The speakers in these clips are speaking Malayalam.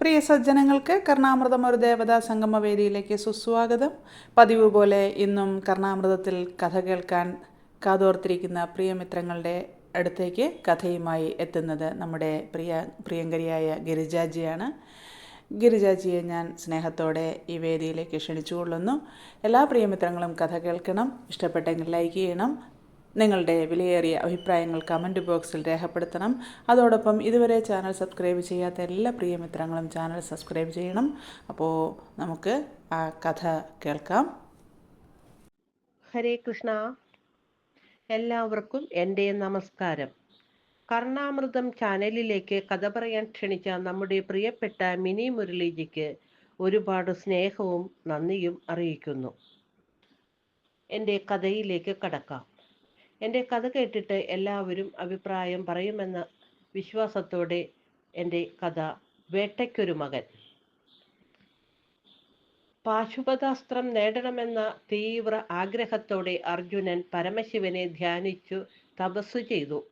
പ്രിയ സജ്ജനങ്ങൾക്ക് കർണാമൃതം ഒരു ദേവതാ സംഗമവേദിയിലേക്ക് സുസ്വാഗതം. പതിവ് പോലെ ഇന്നും കർണാമൃതത്തിൽ കഥ കേൾക്കാൻ കാതോർത്തിരിക്കുന്ന പ്രിയമിത്രങ്ങളുടെ അടുത്തേക്ക് കഥയുമായി എത്തുന്നത് നമ്മുടെ പ്രിയ പ്രിയങ്കരിയായ ഗിരിജാജിയാണ്. ഗിരിജാജിയെ ഞാൻ സ്നേഹത്തോടെ ഈ വേദിയിലേക്ക് ക്ഷണിച്ചുകൊള്ളുന്നു. എല്ലാ പ്രിയമിത്രങ്ങളും കഥ കേൾക്കണം. ഇഷ്ടപ്പെട്ടെങ്കിൽ ലൈക്ക് ചെയ്യണം. നിങ്ങളുടെ വിലയേറിയ അഭിപ്രായങ്ങൾ കമന്റ് ബോക്സിൽ രേഖപ്പെടുത്തണം. അതോടൊപ്പം ഇതുവരെ ചാനൽ സബ്സ്ക്രൈബ് ചെയ്യാത്ത എല്ലാ പ്രിയ പ്രിയമിത്രങ്ങളും ചാനൽ സബ്സ്ക്രൈബ് ചെയ്യണം. അപ്പോൾ നമുക്ക് ആ കഥ കേൾക്കാം. ഹരേ കൃഷ്ണ. എല്ലാവർക്കും എന്റെ നമസ്കാരം. കർണാമൃതം ചാനലിലേക്ക് കഥ പറയാൻ ക്ഷണിച്ച നമ്മുടെ പ്രിയപ്പെട്ട മിനി മുരളീജിക്ക് ഒരുപാട് സ്നേഹവും നന്ദിയും അറിയിക്കുന്നു. എന്റെ കഥയിലേക്ക് കടക്കാം. എന്റെ കഥ കേട്ടിട്ട് എല്ലാവരും അഭിപ്രായം പറയുമെന്ന വിശ്വാസത്തോടെ എന്റെ കഥ വേട്ടയ്ക്കൊരു മകൻ. പാശുപതാസ്ത്രം നേടണമെന്ന തീവ്ര ആഗ്രഹത്തോടെ അർജുനൻ പരമശിവനെ ധ്യാനിച്ചു തപസ് ചെയ്തു.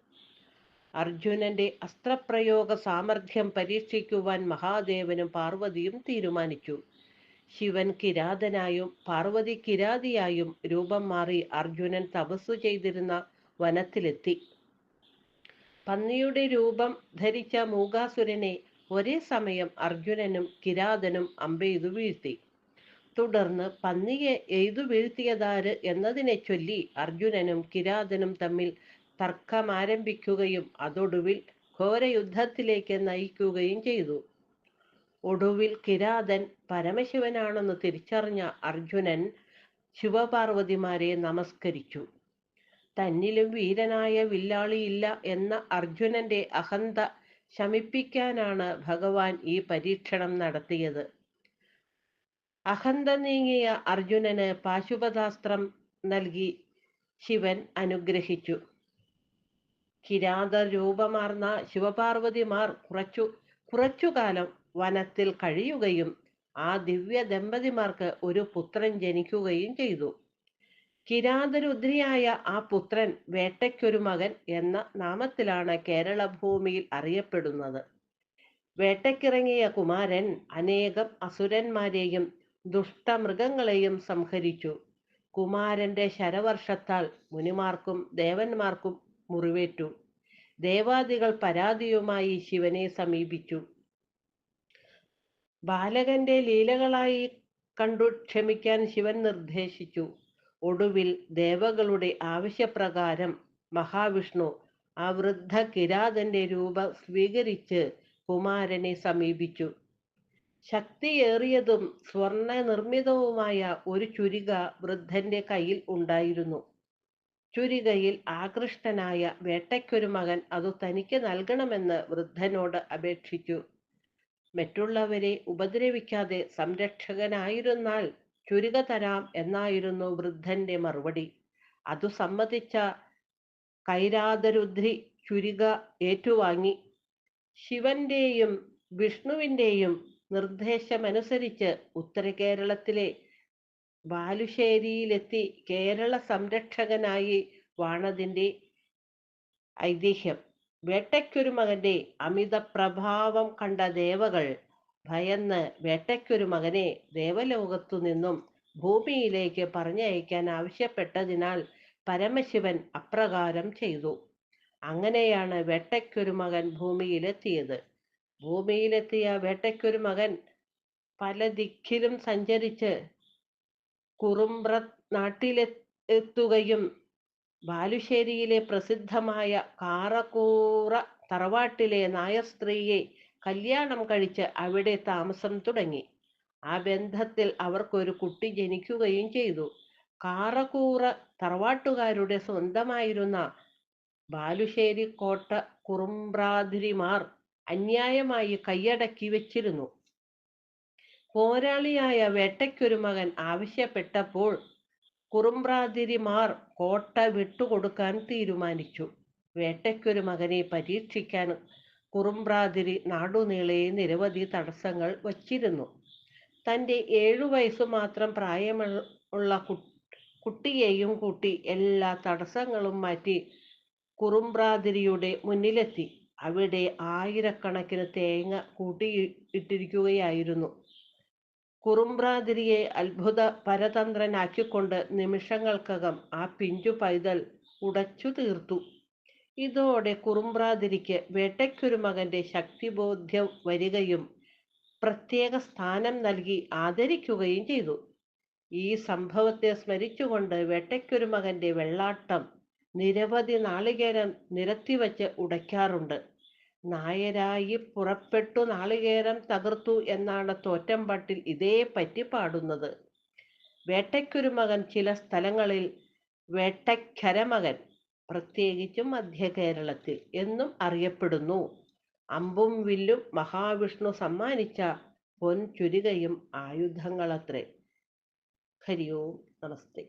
അർജുനന്റെ അസ്ത്രപ്രയോഗ സാമർഥ്യം പരീക്ഷിക്കുവാൻ മഹാദേവനും പാർവതിയും തീരുമാനിച്ചു. ശിവൻ കിരാതനായും പാർവതി കിരാതിയായും രൂപം മാറി അർജുനൻ തപസ്സു ചെയ്തിരുന്ന വനത്തിലെത്തി. പന്നിയുടെ രൂപം ധരിച്ച മൂകാസുരനെ ഒരേ സമയം അർജുനനും കിരാതനും അമ്പെയ്തു വീഴ്ത്തി. തുടർന്ന് പന്നിയെ എയ്തു വീഴ്ത്തിയതാര് എന്നതിനെ ചൊല്ലി അർജുനനും കിരാതനും തമ്മിൽ തർക്കം തർക്കമാരംഭിക്കുകയും അതൊടുവിൽ ഘോരയുദ്ധത്തിലേക്ക് നയിക്കുകയും ചെയ്തു. ഒടുവിൽ കിരാതൻ പരമശിവനാണെന്ന് തിരിച്ചറിഞ്ഞ അർജുനൻ ശിവപാർവതിമാരെ നമസ്കരിച്ചു. തന്നിലും വീരനായ വില്ലാളിയില്ല എന്ന അർജുനന്റെ അഹന്ത ശമിപ്പിക്കാനാണ് ഭഗവാൻ ഈ പരീക്ഷണം നടത്തിയത്. അഹന്ത നീങ്ങിയ അർജുനന് പാശുപതാസ്ത്രം നൽകി ശിവൻ അനുഗ്രഹിച്ചു. കിരാത രൂപമാർന്ന ശിവപാർവതിമാർ കുറച്ചു കുറച്ചു കാലം വനത്തിൽ കഴിയുകയും ആ ദിവ്യ ദമ്പതിമാർക്ക് ഒരു പുത്രൻ ജനിക്കുകയും ചെയ്തു. കിരാതരുദ്രിയായ ആ പുത്രൻ വേട്ടയ്ക്കൊരു മകൻ എന്ന നാമത്തിലാണ് കേരള ഭൂമിയിൽ അറിയപ്പെടുന്നത്. വേട്ടയ്ക്കിറങ്ങിയ കുമാരൻ അനേകം അസുരന്മാരെയും ദുഷ്ടമൃഗങ്ങളെയും സംഹരിച്ചു. കുമാരന്റെ ശരവർഷത്താൽ മുനിമാർക്കും ദേവന്മാർക്കും മുറിവേറ്റു. ദേവാദികൾ പരാതിയുമായി ശിവനെ സമീപിച്ചു. ബാലകന്റെ ലീലകളായി കണ്ടു ക്ഷമിക്കാൻ ശിവൻ നിർദ്ദേശിച്ചു. ഒടുവിൽ ദേവകളുടെ ആവശ്യപ്രകാരം മഹാവിഷ്ണു ആ വൃദ്ധ കിരാതന്റെ രൂപം സ്വീകരിച്ച് കുമാരനെ സമീപിച്ചു. ശക്തിയേറിയതും സ്വർണ നിർമ്മിതവുമായ ഒരു ചുരിക വൃദ്ധന്റെ കയ്യിൽ ഉണ്ടായിരുന്നു. ചുരികയിൽ ആകൃഷ്ടനായ വേട്ടയ്ക്കൊരു മകൻ അത് തനിക്ക് നൽകണമെന്ന് വൃദ്ധനോട് അപേക്ഷിച്ചു. മറ്റുള്ളവരെ ഉപദ്രവിക്കാതെ സംരക്ഷകനായിരുന്നാൽ ചുരിക തരാം എന്നായിരുന്നു വൃദ്ധന്റെ മറുപടി. അതു സമ്മതിച്ച കൈരാതരുദ്രി ചുരിക ഏറ്റുവാങ്ങി. ശിവന്റെയും വിഷ്ണുവിന്റെയും നിർദ്ദേശമനുസരിച്ച് ഉത്തര കേരളത്തിലെ ബാലുശ്ശേരിയിലെത്തി കേരള സംരക്ഷകനായി വാണതിന്റെ ഐതിഹ്യം. വേട്ടയ്ക്കൊരു മകന്റെ അമിത പ്രഭാവം കണ്ട ദേവകൾ ഭയന്ന് വേട്ടയ്ക്കൊരു മകനെ ദേവലോകത്തു നിന്നും ഭൂമിയിലേക്ക് പറഞ്ഞയക്കാൻ ആവശ്യപ്പെട്ടതിനാൽ പരമശിവൻ അപ്രകാരം ചെയ്തു. അങ്ങനെയാണ് വേട്ടയ്ക്കൊരു മകൻ ഭൂമിയിലെത്തിയത്. ഭൂമിയിലെത്തിയ വേട്ടയ്ക്കൊരു മകൻ പല ദിക്കിലും സഞ്ചരിച്ച് കുറുമ്പ്ര നാട്ടിലെത്തുകയും ബാലുശ്ശേരിയിലെ പ്രസിദ്ധമായ കാറക്കൂറ തറവാട്ടിലെ നായർ സ്ത്രീയെ കല്യാണം കഴിച്ച് അവിടെ താമസം തുടങ്ങി. ആ ബന്ധത്തിൽ അവർക്കൊരു കുട്ടി ജനിക്കുകയും ചെയ്തു. കാറക്കൂറ തറവാട്ടുകാരുടെ സ്വന്തമായിരുന്ന ബാലുശ്ശേരി കോട്ട കുറുമ്പ്രാതിരിമാർ അന്യായമായി കൈയടക്കി വെച്ചിരുന്നു. പോരാളിയായ വേട്ടയ്ക്കൊരു മകൻ ആവശ്യപ്പെട്ടപ്പോൾ കുറുമ്പ്രാതിരിമാർ കോട്ട വിട്ടുകൊടുക്കാൻ തീരുമാനിച്ചു. വേട്ടയ്ക്കൊരു മകനെ പരീക്ഷിക്കാൻ കുറുമ്പ്രാതിരി നാടുനീളെ നിരവധി തടസ്സങ്ങൾ വച്ചിരുന്നു. തന്റെ ഏഴു വയസ്സു മാത്രം പ്രായമുള്ള കുട്ടിയെയും കൂട്ടി എല്ലാ തടസ്സങ്ങളും മാറ്റി കുറുമ്പ്രാതിരിയുടെ മുന്നിലെത്തി. അവിടെ ആയിരക്കണക്കിന് തേങ്ങ കൂട്ടിയിട്ടിരിക്കുകയായിരുന്നു കുറുമ്പ്രാതിരിയെ അത്ഭുത പരതന്ത്രനാക്കിക്കൊണ്ട് നിമിഷങ്ങൾക്കകം ആ പിഞ്ചു പൈതൽ ഉടച്ചു തീർത്തു. ഇതോടെ കുറുമ്പ്രാതിരിക്ക് വേട്ടയ്ക്കൊരു മകന്റെ ശക്തിബോധ്യം വരികയും പ്രത്യേക സ്ഥാനം നൽകി ആദരിക്കുകയും ചെയ്തു. ഈ സംഭവത്തെ സ്മരിച്ചുകൊണ്ട് വേട്ടയ്ക്കൊരു മകന്റെ വെള്ളാട്ടം നിരവധി നാളികേരം നിരത്തിവച്ച് ഉടയ്ക്കാറുണ്ട്. നായരായി പുറപ്പെട്ടു നാളികേരം തകർത്തു എന്നാണ് തോറ്റമ്പാട്ടിൽ പറ്റി പാടുന്നത്. വേട്ടയ്ക്കൊരു മകൻ ചില സ്ഥലങ്ങളിൽ വേട്ടയ്ക്കരമകൻ പ്രത്യേകിച്ചും മധ്യ കേരളത്തിൽ എന്നും അറിയപ്പെടുന്നു. അമ്പും വില്ലും മഹാവിഷ്ണു സമ്മാനിച്ച പൊൻ ചുരികയും ആയുധങ്ങളത്രേ. ഹരിയോം നമസ്തേ.